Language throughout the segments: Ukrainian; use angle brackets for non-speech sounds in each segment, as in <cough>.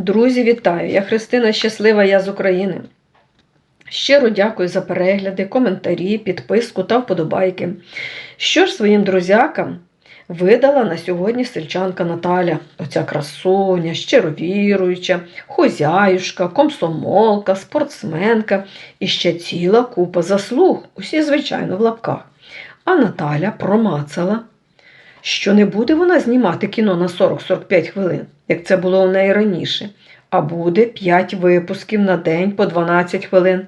Друзі, вітаю! Я Христина Щаслива, я з України. Щиро дякую за перегляди, коментарі, підписку та вподобайки. Що ж своїм друзякам видала на сьогодні сельчанка Наталя, оця красуня, щировіруюча, хозяюшка, комсомолка, спортсменка і ще ціла купа заслуг, усі, звичайно, в лапках. А Наталя промацала, що не буде вона знімати кіно на 40-45 хвилин, як це було у неї раніше, а буде 5 випусків на день по 12 хвилин.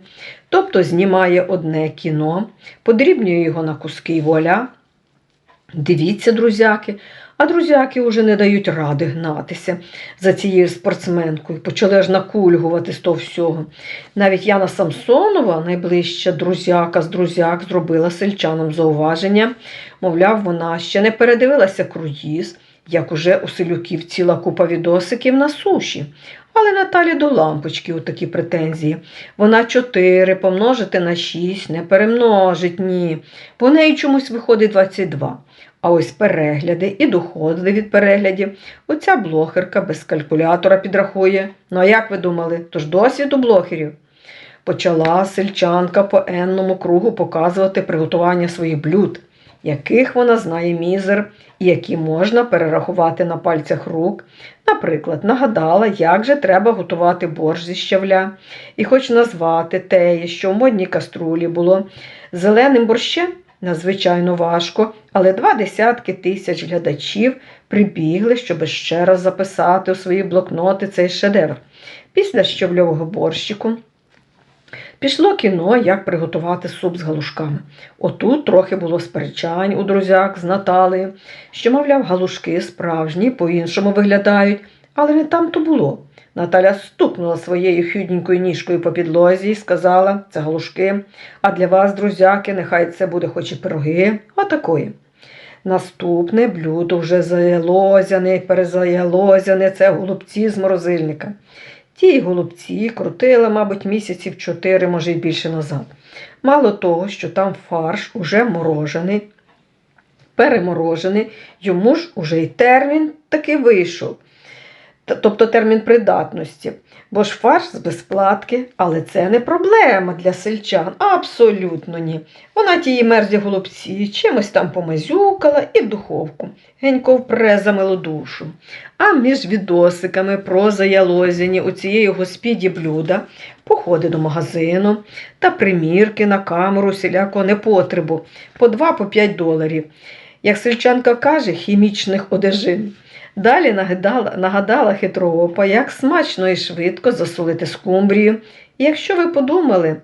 Тобто знімає одне кіно, подрібнює його на куски й вуаля. Дивіться, друзяки, а друзяки вже не дають ради гнатися за цією спортсменкою. Почали аж накульгувати з того всього. Навіть Яна Самсонова, найближча друзяка з друзяк, зробила сельчанам зауваження. Мовляв, вона ще не передивилася круїз, як уже у селюків ціла купа відосиків на суші. Але Наталі до лампочки у такі претензії. Вона 4 помножити на 6 не перемножить, ні. По неї чомусь виходить 22. А ось перегляди і доходи від переглядів. Оця блогерка без калькулятора підрахує. Ну а як ви думали? Тож досвід у блогерів. Почала сельчанка по енному кругу показувати приготування своїх блюд, яких вона знає мізер і які можна перерахувати на пальцях рук. Наприклад, нагадала, як же треба готувати борщ зі щавля, і хоч назвати те, що в модній каструлі було зеленим борщем, надзвичайно важко, але два десятки тисяч глядачів прибігли, щоб ще раз записати у свої блокноти цей шедевр. Після щавльового борщику Пішло кіно, як приготувати суп з галушками. Отут трохи було сперечань у друзяк з Наталею, що, мовляв, галушки справжні, по-іншому виглядають, але не там то було. Наталя стукнула своєю хюдненькою ніжкою по підлозі і сказала, це галушки, а для вас, друзяки, нехай це буде хоч і пироги, отакої. Наступне блюдо вже заялозяне, перезаялозяне, це голубці з морозильника. Ті голубці крутила, мабуть, місяців чотири, може й більше назад. Мало того, що там фарш уже морожений, переморожений, йому ж уже й термін таки вийшов. Тобто термін придатності. Бо ж фарш з безплатки, але це не проблема для сельчан. Абсолютно ні. Вона тії мерзлі голубці чимось там помазюкала і в духовку. Генько впре за душу. А між відосиками про заялозяні у цієї господі блюда, походи до магазину та примірки на камеру всілякого непотребу по 2-5 доларів. Як сельчанка каже, хімічних одежин. Далі нагадала, нагадала хитроопа, як смачно і швидко засолити скумбрію. І якщо ви подумали,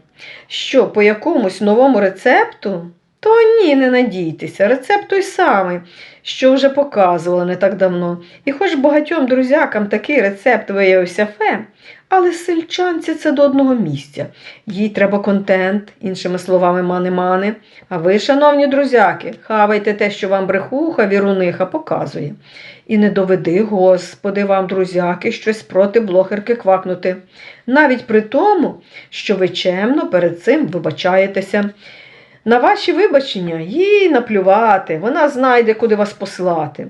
що по якомусь новому рецепту, то ні, не надійтеся. Рецепт той самий, що вже показувала не так давно. І хоч багатьом друзякам такий рецепт виявився фе, але сельчанці це до одного місця. Їй треба контент, іншими словами, мани-мани. А ви, шановні друзяки, хавайте те, що вам брехуха, віруниха показує. І не доведи, Господи, вам, друзяки, щось проти блогерки квакнути. Навіть при тому, що ви чемно перед цим вибачаєтеся. На ваші вибачення їй наплювати, вона знайде, куди вас послати.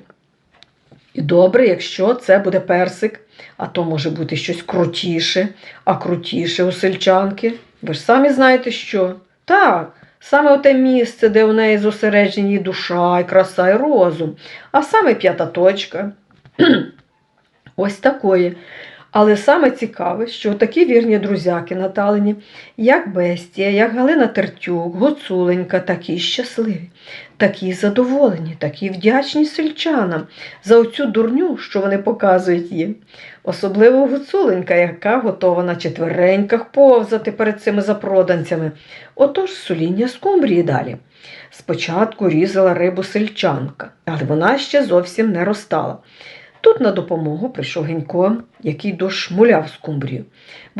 І добре, якщо це буде персик, а то може бути щось крутіше, а крутіше у сельчанки. Ви ж самі знаєте що. Так, саме оте місце, де у неї зосереджені душа, і краса, і розум, а саме п'ята точка. <clears throat> Ось такої. Але саме цікаве, що такі вірні друзяки Наталині, як Бестія, як Галина Тертюк, Гоцуленька, такі щасливі, такі задоволені, такі вдячні сельчанам за оцю дурню, що вони показують їм. Особливо Гуцуленька, яка готова на четвереньках повзати перед цими запроданцями. Отож соління скумбрії далі. Спочатку різала рибу сельчанка, але вона ще зовсім не розтала. Тут на допомогу прийшов Генько, який дошмуляв скумбрію,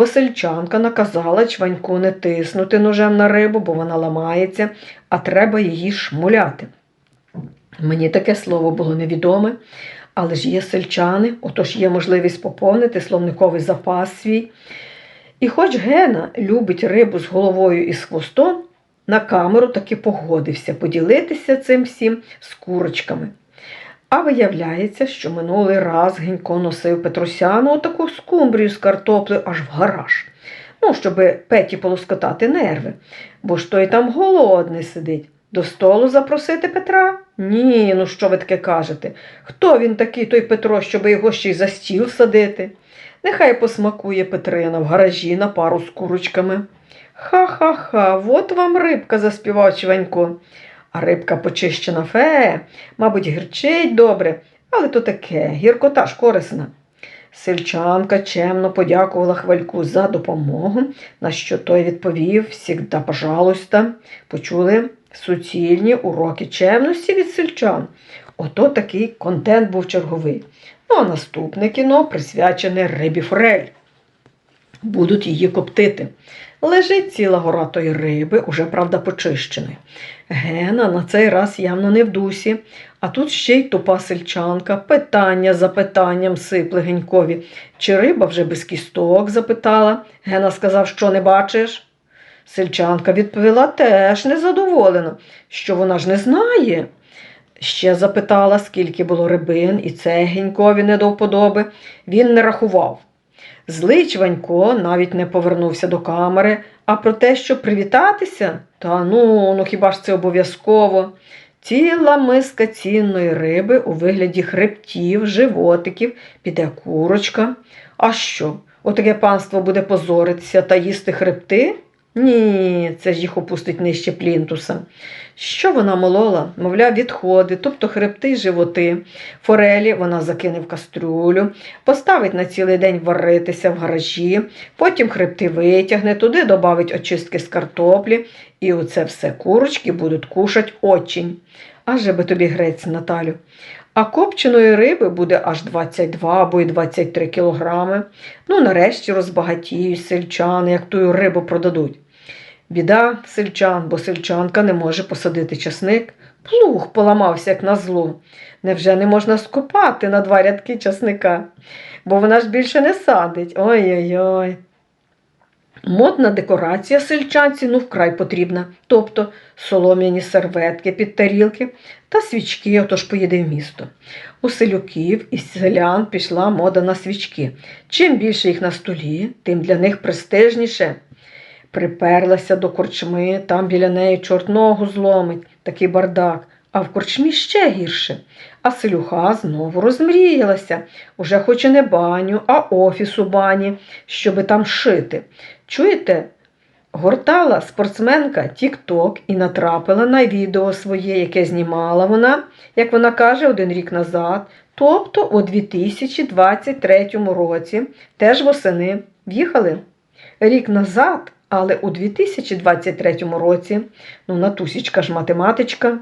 сельчанка наказала чваньку не тиснути ножем на рибу, бо вона ламається, а треба її шмуляти. Мені таке слово було невідоме, але ж є сельчани, отож є можливість поповнити словниковий запас свій. І хоч Гена любить рибу з головою і з хвостом, на камеру таки погодився поділитися цим всім з курочками. А виявляється, що минулий раз Генько носив Петросяну отаку скумбрію з картоплею аж в гараж. Ну, щоби Петі полоскотати нерви, бо ж той там голодний сидить. До столу запросити Петра? Ні, ну що ви таке кажете? Хто він такий, той Петро, щоби його ще й за стіл садити? Нехай посмакує Петрина в гаражі на пару з курочками. Ха-ха-ха, от вам рибка, заспівав Чванько. Рибка почищена фе, мабуть, гірчить добре, але то таке, гіркота ж корисна. Сельчанка чемно подякувала хвальку за допомогу, на що той відповів «Всігда пожалуйста. Почули суцільні уроки чемності від сельчан. Ото такий контент був черговий. Ну а наступне кіно присвячене рибі форель. Будуть її коптити. Лежить ціла гора тої риби, уже, правда, почищеної. Гена на цей раз явно не в дусі, а тут ще й тупа сельчанка, питання за питанням сипле Генькові. Чи риба вже без кісток? запитала. Гена сказав, що не бачиш. Сельчанка відповіла теж незадоволено, що вона ж не знає. Ще запитала, скільки було рибин, і це Генькові не до вподоби. Він не рахував. Злий Чванько навіть не повернувся до камери, а про те, щоб привітатися, та ну, ну хіба ж це обов'язково? Ціла миска цінної риби у вигляді хребтів, животиків, піде курочка. А що? Отаке панство буде позоритися та їсти хребти? Ні, це ж їх опустить нижче плінтуса. Що вона молола? Мовляв, відходи, тобто хребти животи. Форелі вона закине в кастрюлю, поставить на цілий день варитися в гаражі, потім хребти витягне, туди додавить очистки з картоплі, і оце все курочки будуть кушать очень. Аже би тобі грець, Наталю. А копченої риби буде аж 22 або й 23 кілограми. Ну, нарешті розбагатіють сельчани, як тую рибу продадуть. Біда сельчан, бо сельчанка не може посадити часник. Плуг поламався, як на зло. Невже не можна скопати на два рядки часника? Бо вона ж більше не садить. Ой-ой-ой. Модна декорація сельчанці ну вкрай потрібна, тобто солом'яні серветки під тарілки та свічки, отож поїде в місто. У селюків і селян пішла мода на свічки. Чим більше їх на столі, тим для них престижніше. Приперлася до корчми, там біля неї чорт ногу зломить, такий бардак, а в корчмі ще гірше. А селюха знову розмріялася, уже хоче не баню, а офіс у бані, щоби там шити. Чуєте? Гортала спортсменка Тік-Ток і натрапила на відео своє, яке знімала вона, як вона каже, один рік назад, тобто у 2023 році, теж восени, в'їхали рік назад, але у 2023 році, ну, Натусічка ж математичка.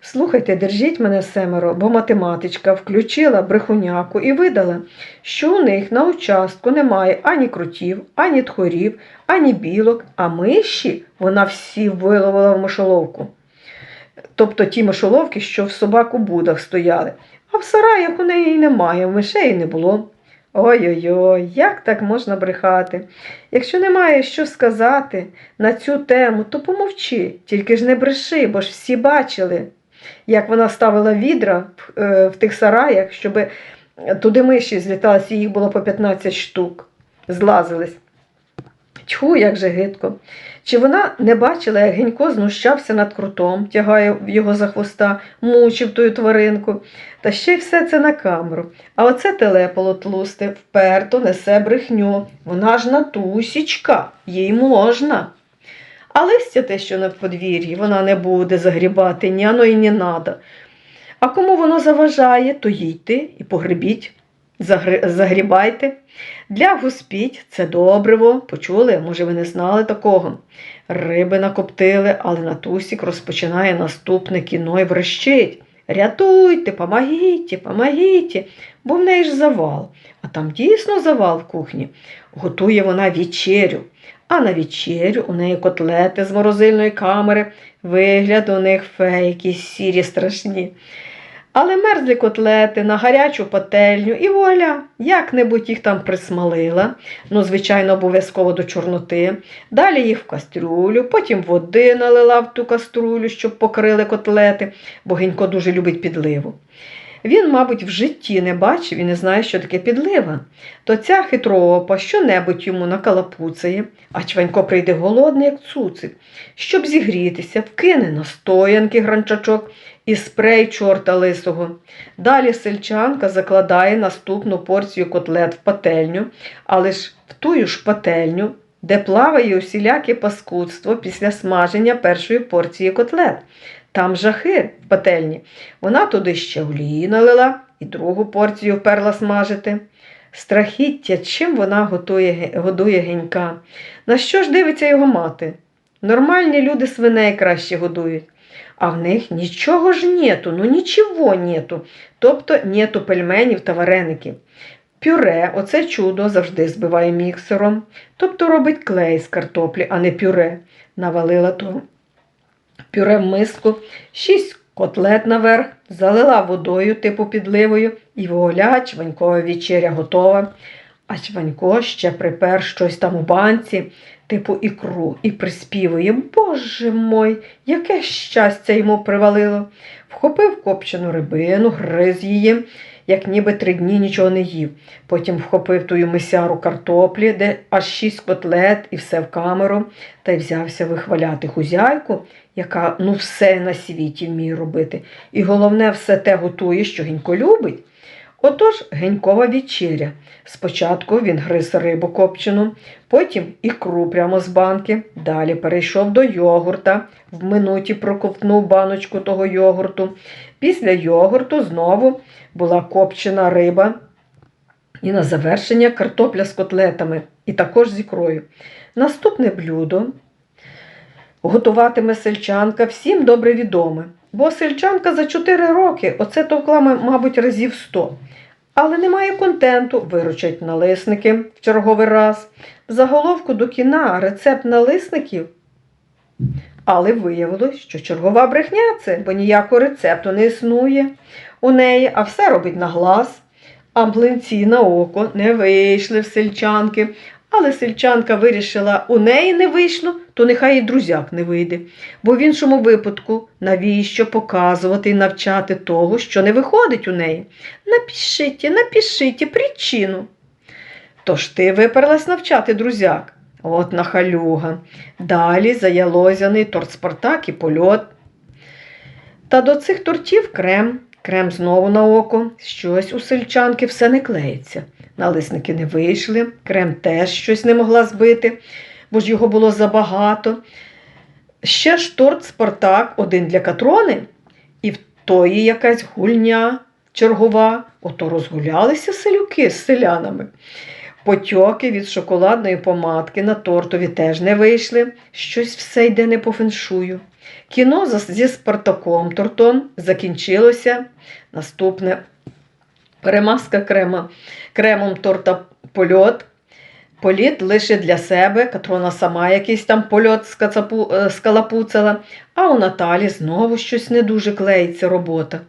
Слухайте, держіть мене семеро, бо математичка включила брехуняку і видала, що у них на участку немає ані крутів, ані тхорів, ані білок, а миші вона всі виловила в мишоловку. Тобто ті мишоловки, що в собак у будах стояли, а в сараях у неї немає, мишей не було. Ой-ой-ой, як так можна брехати? Якщо немає що сказати на цю тему, то помовчи, тільки ж не бреши, бо ж всі бачили, як вона ставила відра в, е, тих сараях, щоб туди миші зліталися, їх було по 15 штук, злазились. Тьху, як же гидко. Чи вона не бачила, як Генько знущався над крутом, тягає його за хвоста, мучив тою тваринку, та ще й все це на камеру. А оце телепало тлусте, вперто несе брехню. Вона ж натусічка, їй можна. А листя те, що на подвір'ї, вона не буде загрібати, ні оно і не надо. А кому воно заважає, то їдьте і погребіть, загрібайте. Для госпіть це добриво, почули, може ви не знали такого. Риби накоптили, але Натусік розпочинає наступне кіно і врещить. Рятуйте, помогіть, помогіть, бо в неї ж завал. А там дійсно завал в кухні. Готує вона вечерю. А на вечерю у неї котлети з морозильної камери, вигляд у них фе, якісь сірі страшні. Але мерзлі котлети на гарячу пательню і воля, як-небудь їх там присмалила, ну, звичайно, обов'язково до чорноти. Далі їх в кастрюлю, потім води налила в ту каструлю, щоб покрили котлети, бо Генько дуже любить підливу. Він, мабуть, в житті не бачив і не знає, що таке підлива. То ця хитроопа що-небудь йому накалапуцає, а чванько прийде голодний, як цуцик, щоб зігрітися, вкине настоянки гранчачок і спрей чорта лисого. Далі сельчанка закладає наступну порцію котлет в пательню, але ж в тую ж пательню, де плаває усіляке паскудство після смаження першої порції котлет. Там жахи в пательні. Вона туди ще олії налила і другу порцію вперла смажити. Страхіття, чим вона готує, годує генька. На що ж дивиться його мати? Нормальні люди свиней краще годують. А в них нічого ж нету, ну нічого нету. Тобто нету пельменів та вареників. Пюре, оце чудо завжди збиває міксером, тобто робить клей з картоплі, а не пюре. Навалила то пюре в миску, шість котлет наверх, залила водою типу підливою і вугля чванькова вечеря готова. А чванько ще припер щось там у банці, типу ікру, і приспівує Боже мой, яке щастя йому привалило. Вхопив копчену рибину, гриз її, як ніби три дні нічого не їв. Потім вхопив тую мисяру картоплі, де аж шість котлет і все в камеру, та й взявся вихваляти хузяйку, яка ну все на світі вміє робити. І головне, все те готує, що Генько любить. Отож, Генькова вечеря. Спочатку він гриз рибу копчену, потім ікру прямо з банки, далі перейшов до йогурта, в минуті проковтнув баночку того йогурту. Після йогурту знову була копчена риба і на завершення картопля з котлетами, і також з ікрою. Наступне блюдо готуватиме сельчанка всім добре відоме, бо сельчанка за 4 роки оце товкла, мабуть, разів 100. Але немає контенту, виручать налисники в черговий раз. Заголовку до кіна рецепт налисників. Але виявилось, що чергова брехня це, бо ніякого рецепту не існує у неї, а все робить на глаз. А млинці на око не вийшли в сельчанки. Але сельчанка вирішила, у неї не вийшло, то нехай і друзяк не вийде. Бо в іншому випадку навіщо показувати і навчати того, що не виходить у неї? Напишіть, напишіть причину. Тож ти виперлась навчати друзяк. От нахалюга. Далі заялозяний торт Спартак і польот. Та до цих тортів крем. Крем знову на око. Щось у сельчанки все не клеїться. Налисники не вийшли, крем теж щось не могла збити, бо ж його було забагато. Ще ж торт Спартак один для Катрони, і в тої якась гульня чергова. Ото розгулялися селюки з селянами. Потьоки від шоколадної помадки на тортові теж не вийшли. Щось все йде не по феншую. Кіно зі Спартаком тортом закінчилося. Наступне перемазка крема, кремом торта польот. Політ лише для себе, Катрона сама якийсь там польот скацапу, е, скалапуцала, а у Наталі знову щось не дуже клеїться робота.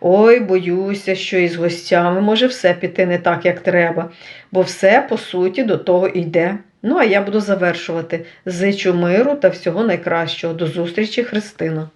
Ой, боюся, що із гостями може все піти не так, як треба, бо все, по суті, до того йде. Ну, а я буду завершувати. Зичу миру та всього найкращого. До зустрічі, Христина.